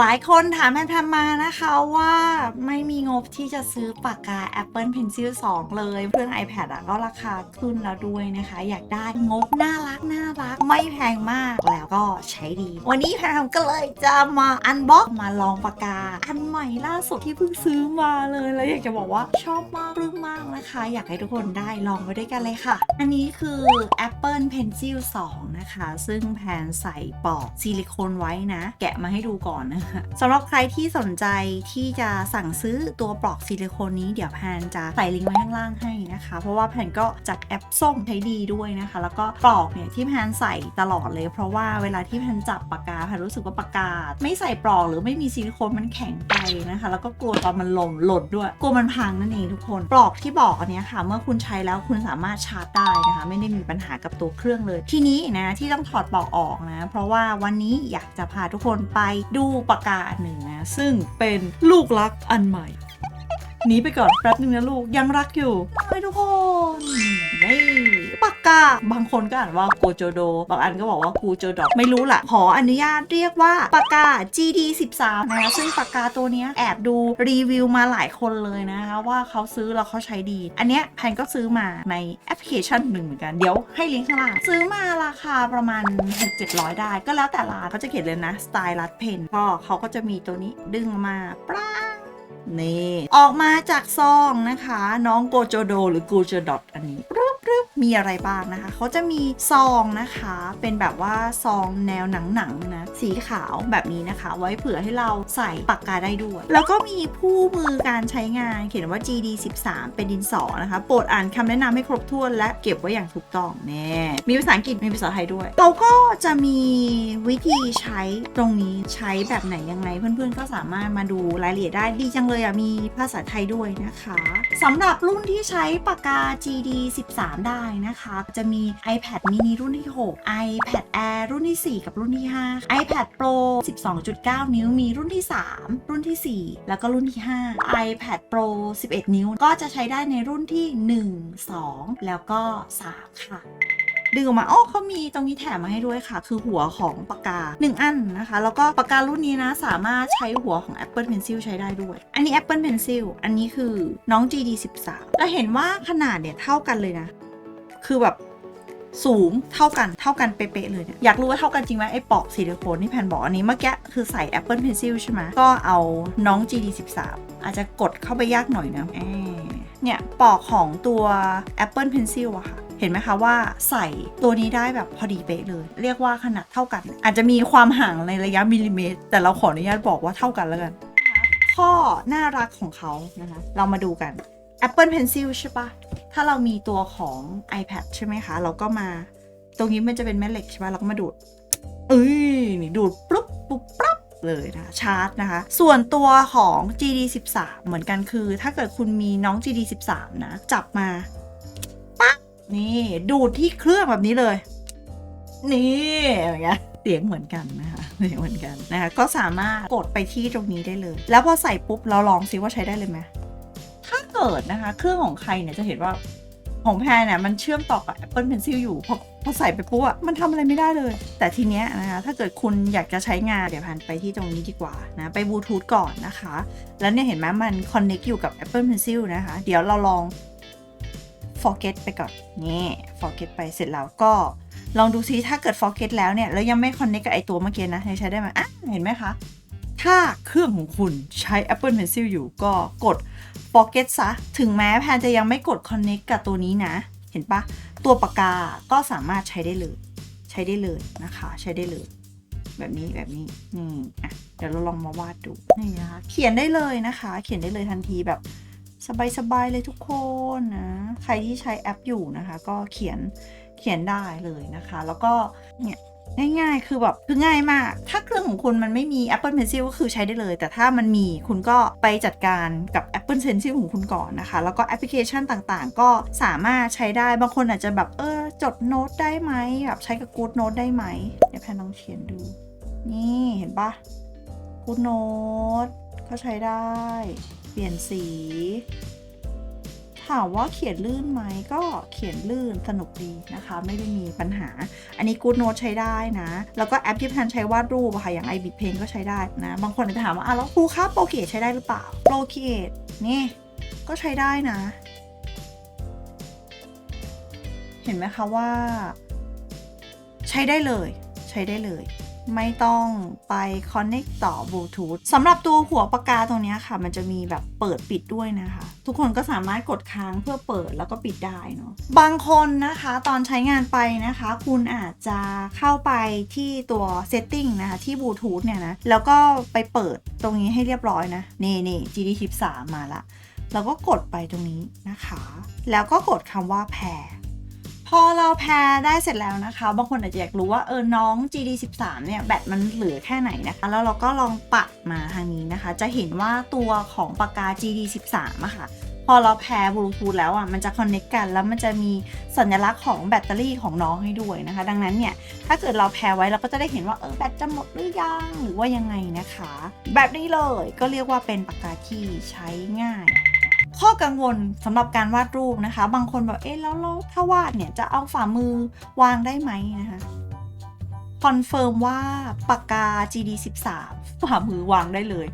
หลายคนถามแพนทำมานะคะว่าไม่มีงบที่จะซื้อปากกา Apple Pencil 2 เลย เครื่อง iPad อะก็ราคาขึ้นแล้วด้วยนะคะ อยากได้งบน่ารักน่ารัก ไม่แพงมากแล้วก็ใช้ดี วันนี้แพนทำก็เลยจะมาอันบ็อกมาลองปากกา อันใหม่ล่าสุดที่เพิ่งซื้อมาเลยแล้วอยากจะบอกว่าชอบมากปลื้มมากนะคะ อยากให้ทุกคนได้ลองไปด้วยกันเลยค่ะ อันนี้คือ Apple Pencil 2 นะคะ ซึ่งแพนใส่ปลอกซิลิโคนไว้นะ แกะมาให้ดูก่อนนะคะสำหรับใครที่สนใจที่จะสั่งซื้อตัวปลอกซิลิโคนนี้เดี๋ยวแพนจะใส่ลิงก์ไว้ข้างล่างให้นะคะ เพราะว่าแพนก็จัดแอปส้มใช้ดีด้วยนะคะ แล้วก็ปลอกเนี่ยที่แพนใส่ตลอดเลย เพราะว่าเวลาที่แพนจับปากกาแพนรู้สึกว่าปากกา ไม่ใส่ปลอกหรือไม่มีซิลิโคนมันแข็งไปนะคะ แล้วก็กลัวตอนมันหล่นหล่นด้วยกลัวมันพังนั่นเองทุกคนปลอกที่บอกอันเนี้ยค่ะ เมื่อคุณใช้แล้วคุณสามารถชาร์จได้นะคะ ไม่ได้มีปัญหากับตัวเครื่องเลย ทีนี้นะที่ต้องถอดปลอกออกนะ เพราะว่าวันนี้อยากจะพาทุกคนไปดูปากกาอันหนึ่งนะ ซึ่งเป็นลูกรักอันใหม่หนีไปก่อนแป๊บนึงนะลูกยังรักอยู่ไปทุกคนนี่ ปากกา บางคนก็อ่านว่าโกโจโด บางอันก็บอกว่ากูโจดอกไม่รู้แหละขออนุญาตเรียกว่าปากกา GD 13นะคะซึ่งปากกาตัวนี้แอบดูรีวิวมาหลายคนเลยนะคะว่าเขาซื้อแล้วเขาใช้ดี อันเนี้ยแพนก็ซื้อมาในแอปพลิเคชันหนึ่งเหมือนกัน เดี๋ยวให้ลิงก์ข้างล่างซื้อมาราคาประมาณ 6-700 ได้ ก็แล้วแต่ร้านเขาจะเขียนเลยนะสไตล์รัดเพนก็เขาก็จะมีตัวนี้ดึงมาปร้านี่ ออกมาจากซองนะคะ น้องโกโจโด หรือกูโจดอทอันนี้ รึบมีอะไรบ้างนะคะเขาจะมีซองนะคะ เป็นแบบว่าซองแนวหนังๆนะสีขาวแบบนี้นะคะ ไว้เผื่อให้เราใส่ปากกาได้ด้วย แล้วก็มีผู้มือการใช้งานเขียนว่า GD 13เป็นดินสอนะคะโปรดอ่านคำแนะนำให้ครบถ้วนและเก็บไว้อย่างถูกต้องแน่มีภาษาอังกฤษมีภาษาไทยด้วย เราก็จะมีวิธีใช้ตรงนี้ใช้แบบไหนยังไง เพื่อนๆก็สามารถมาดูรายละเอียดได้ดีจังเลยอะมีภาษาไทยด้วยนะคะสำหรับรุ่นที่ใช้ปากกา GD 13ได้นะคะ จะมี iPad mini รุ่นที่ 6 iPad Air รุ่นที่ 4 กับรุ่นที่ 5 iPad Pro 12.9 นิ้วมีรุ่นที่ 3 รุ่นทีสี่4 แล้วก็รุ่นที่ 5 iPad Pro 11 นิ้ว ก็จะใช้ได้ในรุ่นที่ 1 2 แล้วก็ 3 ค่ะดึงออกมาอ๋อเขามีตรงนี้แถมมาให้ด้วยค่ะ คือหัวของปากกา 1 อันนะคะ แล้วก็ปากการุ่นนี้นะ สามารถใช้หัวของ Apple Pencil ใช้ได้ด้วย อันนี้ Apple Pencil อันนี้คือน้อง GD 13เราเห็นว่าขนาดเนี่ยเท่ากันเลยนะ คือแบบสูงเท่ากันเท่ากันเป๊ะๆเลยเนี่ยอยากรู้ว่าเท่ากันจริงไหมไอ้ปอกซิลิโคนที่แพนบอกอันนี้เมื่อกี้คือใส่ Apple Pencil ใช่ไหมก็เอาน้อง GD 13 อาจจะกดเข้าไปยากหน่อยนะเนี่ยปอกของตัว Apple Pencil อะค่ะเห็นไหมคะว่าใส่ตัวนี้ได้แบบพอดีเป๊ะเลย เรียกว่าขนาดเท่ากัน อาจจะมีความห่างในระยะมิลลิเมตร แต่เราขออนุญาตบอกว่าเท่ากันแล้วกัน ข้อน่ารักของเขานะคะ เรามาดูกัน Apple Pencil ใช่ปะถ้าเรามีตัวของ iPad ใช่ไหมคะ เราก็มา ตรงนี้มันจะเป็นแม่เหล็กใช่ปะเราก็มาดูด เอ้ย นี่ดูดปุ๊บปุ๊บปั๊บเลยนะชาร์จนะคะ ส่วนตัวของ GD 13เหมือนกันคือ ถ้าเกิดคุณมีน้อง GD 13นะ จับมาปั๊บนี่ ดูดที่เครื่องแบบนี้เลย นี่อย่างเงี้ยเสียงเหมือนกันนะคะเสียงเหมือนกันนะคะก็สามารถกดไปที่ตรงนี้ได้เลย แล้วพอใส่ปุ๊บเราลองซิว่าใช้ได้เลยไหม เกิดนะคะ เครื่องของใครเนี่ยจะเห็นว่าของแพรเนี่ยมันเชื่อมต่อกับ Apple Pencil อยู่พอพอใส่ไปปุ๊บอะมันทำอะไรไม่ได้เลย แต่ทีเนี้ยนะคะถ้าเกิดคุณอยากจะใช้งานเดี๋ยวแพนไปที่ตรงนี้ดีกว่านะไปบลูทูธก่อนนะคะ แล้วเนี่ยเห็นไหมมัน connect อยู่กับ Apple Pencil นะคะ เดี๋ยวเราลอง forget ไปก่อนนี่ forget ไปเสร็จแล้วก็ลองดูซิถ้าเกิด forget แล้วเนี่ยแล้วยังไม่ connect กับไอตัวเมื่อกี้นะยังใช้ได้ไหมอะเห็นไหมคะ ถ้าเครื่องของคุณใช้ Apple Pencil อยู่ก็กด forget ซะ ถึงแม้แพนจะยังไม่กด connect กับตัวนี้นะ เห็นปะตัวปากกาก็สามารถใช้ได้เลย ใช้ได้เลยนะคะ ใช้ได้เลย แบบนี้แบบนี้นี่อะเดี๋ยวเราลองมาวาดดูนี่นะคะเขียนได้เลยนะคะ เขียนได้เลยทันทีแบบสบายๆเลยทุกคนนะ ใครที่ใช้แอปอยู่นะคะ ก็เขียนเขียนได้เลยนะคะ แล้วก็เนี่ย ง่ายๆ คือแบบคือง่ายมาก ถ้าเครื่องของคุณมันไม่มี Apple Pencil ก็คือใช้ได้เลย แต่ถ้ามันมีคุณก็ไปจัดการกับ Apple Pencil ของคุณก่อนนะคะ แล้วก็แอปพลิเคชันต่างๆ ก็สามารถใช้ได้ บางคนอาจจะแบบเออจดโน้ตได้ไหมแบบใช้กับ Good Note ได้ไหมเดี๋ยวแพนลองเขียนดู นี่เห็นปะ Good Note ก็ใช้ได้ เปลี่ยนสี ถามว่าเขียนลื่นไหมก็เขียนลื่นสนุกดีนะคะ ไม่ได้มีปัญหา อันนี้ Good Note ใช้ได้นะ แล้วก็แอปที่แพนใช้วาดรูปอะค่ะอย่าง i b i t Paint ก็ใช้ได้นะ บางคนอาจจะถามว่าอะแล้วครูครับ Procreate ใช้ได้หรือเปล่า Procreate นี่ก็ใช้ได้นะ เห็นไหมคะว่า ใช้ได้เลย ใช้ได้เลย ไม่ต้องไป connect ต่อบลูทูธสำหรับตัวหัวปากกาตรงนี้ค่ะ มันจะมีแบบเปิดปิดด้วยนะคะ ทุกคนก็สามารถกดค้างเพื่อเปิดแล้วก็ปิดได้เนาะบางคนนะคะตอนใช้งานไปนะคะ คุณอาจจะเข้าไปที่ตัว setting นะคะที่บลูทูธเนี่ยนะ แล้วก็ไปเปิดตรงนี้ให้เรียบร้อยนะนี่นี่ GD Chip 3มาละ แล้วก็กดไปตรงนี้นะคะ แล้วก็กดคำว่าแพร พอเราแพรได้เสร็จแล้วนะคะ บางคนอาจจะอยากรู้ว่าเออน้อง GD13 เนี่ยแบตมันเหลือแค่ไหนนะคะ แล้วเราก็ลองปัดมาทางนี้นะคะ จะเห็นว่าตัวของปากกา GD13 อะค่ะ พอเราแพร์บลูทูธแล้วอะมันจะคอนเน c กกัน แล้วมันจะมีสัญลักษณ์ของแบตเตอรี่ของน้องให้ด้วยนะคะ ดังนั้นเนี่ยถ้าเกิดเราแพร์ไว้เราก็จะได้เห็นว่าเออแบตจะหมดหรือยังหรือว่ายังไงนะคะ แบบนี้เลยก็เรียกว่าเป็นปากกาที่ใช้ง่าย ข้อกังวลสำหรับการวาดรูปนะคะ บางคนบอกเอ๊ะแล้วเราถ้าวาดเนี่ยจะเอาฝ่ามือวางได้ไหมนะคะคอนเฟิร์มว่าปากกา GD13 ฝ่ามือวางได้เลย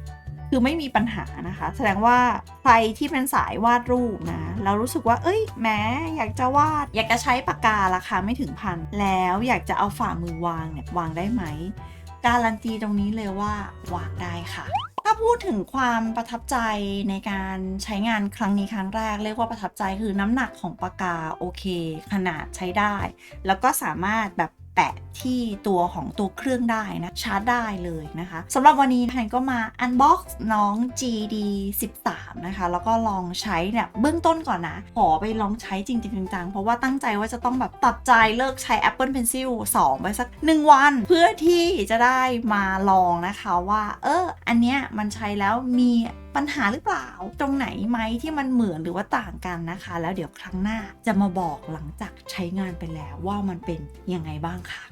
คือไม่มีปัญหานะคะ แสดงว่าใครที่เป็นสายวาดรูปนะเรารู้สึกว่า เอ้ยแม้อยากจะวาด อยากจะใช้ปากการาคาไม่ถึงพันแล้วอยากจะเอาฝ่ามือวางเนี่ยวางได้ไหมการันตีตรงนี้เลยว่าวางได้ค่ะ พูดถึงความประทับใจในการใช้งานครั้งนี้ครั้งแรก เรียกว่าประทับใจคือน้ำหนักของปากกาโอเค ขนาดใช้ได้ แล้วก็สามารถแบบ แปะที่ตัวของตัวเครื่องได้นะชาร์จได้เลยนะคะสำหรับวันนี้แพนก็มา unbox น้อง GD 13นะคะ แล้วก็ลองใช้เนี่ยเบื้องต้นก่อนนะ ขอไปลองใช้จริงๆจังๆ เพราะว่าตั้งใจว่าจะต้องแบบตัดใจเลิกใช้ Apple Pencil 2 ไปสัก 1 วัน เพื่อที่จะได้มาลองนะคะว่า เออ อันเนี้ยมันใช้แล้วมี ปัญหาหรือเปล่า ตรงไหนไหมที่มันเหมือนหรือว่าต่างกันนะคะ แล้วเดี๋ยวครั้งหน้าจะมาบอกหลังจากใช้งานไปแล้วว่ามันเป็นยังไงบ้างค่ะ